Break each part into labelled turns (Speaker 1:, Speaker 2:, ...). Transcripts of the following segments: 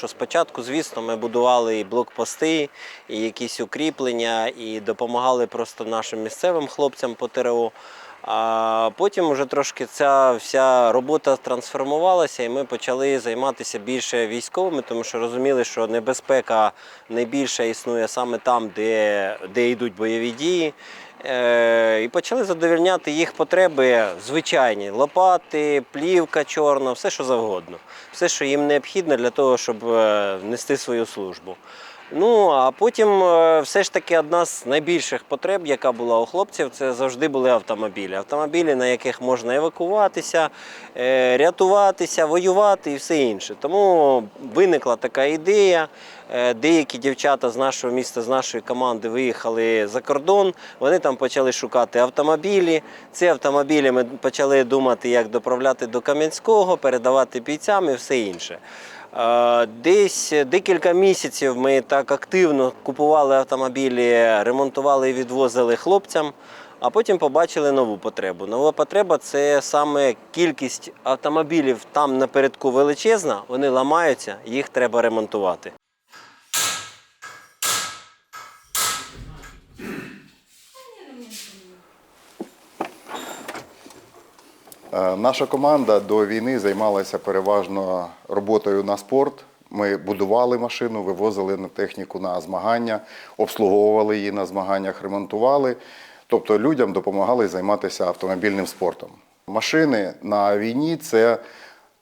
Speaker 1: Що спочатку, звісно, ми будували і блокпости, і якісь укріплення, і допомагали просто нашим місцевим хлопцям по ТРО. А потім вже трошки ця вся робота трансформувалася, і ми почали займатися більше військовими, тому що розуміли, що небезпека найбільша існує саме там, де, де йдуть бойові дії. Е, і почали задовольняти їх потреби звичайні: лопати, плівка чорна, все що завгодно. Все, що їм необхідно для того, щоб е, нести свою службу. Ну а потім е, все ж таки одна з найбільших потреб, яка була у хлопців, це завжди були автомобілі. Автомобілі, на яких можна евакуватися, е, рятуватися, воювати і все інше. Тому виникла така ідея. Е, Деякі дівчата з нашого міста, з нашої команди виїхали за кордон. Вони там почали шукати автомобілі. Ці автомобілі ми почали думати, як доправляти до Кам'янського, передавати бійцям і все інше. Е, Десь декілька місяців ми так активно купували автомобілі, ремонтували і відвозили хлопцям. А потім побачили нову потребу. Нова потреба це саме кількість автомобілів там напередку величезна, вони ламаються, їх треба ремонтувати.
Speaker 2: Наша команда до війни займалася переважно роботою на спорт. Ми будували машину, вивозили на техніку на змагання, обслуговували її на змаганнях, ремонтували. Тобто людям допомагали займатися автомобільним спортом. Машини на війні це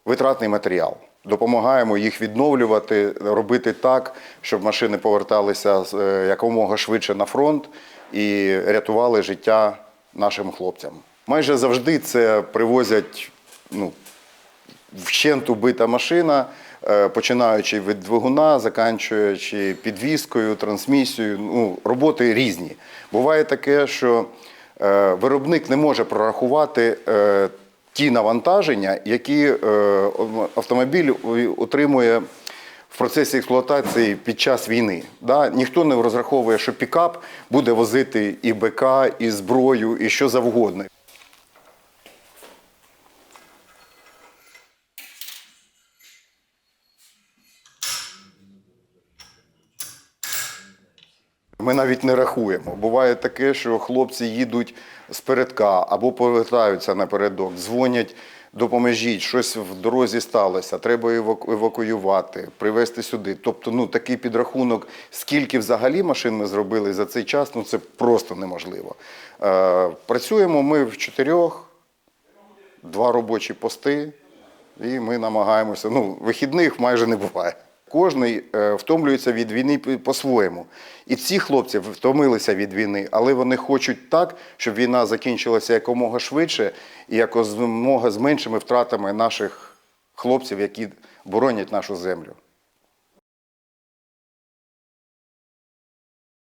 Speaker 2: витратний матеріал. Допомагаємо їх відновлювати, робити так, щоб машини поверталися е, якомога швидше на фронт і рятували життя нашим хлопцям. Майже завжди це привозять ну, вщент убита машина, е, починаючи від двигуна, заканчуючи підвіскою, трансмісією. Ну, роботи різні. Буває таке, що е, виробник не може прорахувати е, ті навантаження, які автомобіль отримує в процесі експлуатації під час війни. Да? Ніхто не розраховує, що пікап буде возити і БК, і зброю, і що завгодно. Ми навіть не рахуємо. Буває таке, що хлопці їдуть з передка або повертаються напередок, дзвонять, допоможіть, щось в дорозі сталося, треба евакуювати, привезти сюди. Тобто, ну такий підрахунок, скільки взагалі машин ми зробили за цей час, ну це просто неможливо. Е, працюємо ми в чотирьох, два робочі пости, і ми намагаємося. Ну, вихідних майже не буває. Кожний е, втомлюється від війни по-своєму. І ці хлопці втомилися від війни, але вони хочуть так, щоб війна закінчилася якомога швидше і якомога з меншими втратами наших хлопців, які боронять нашу землю.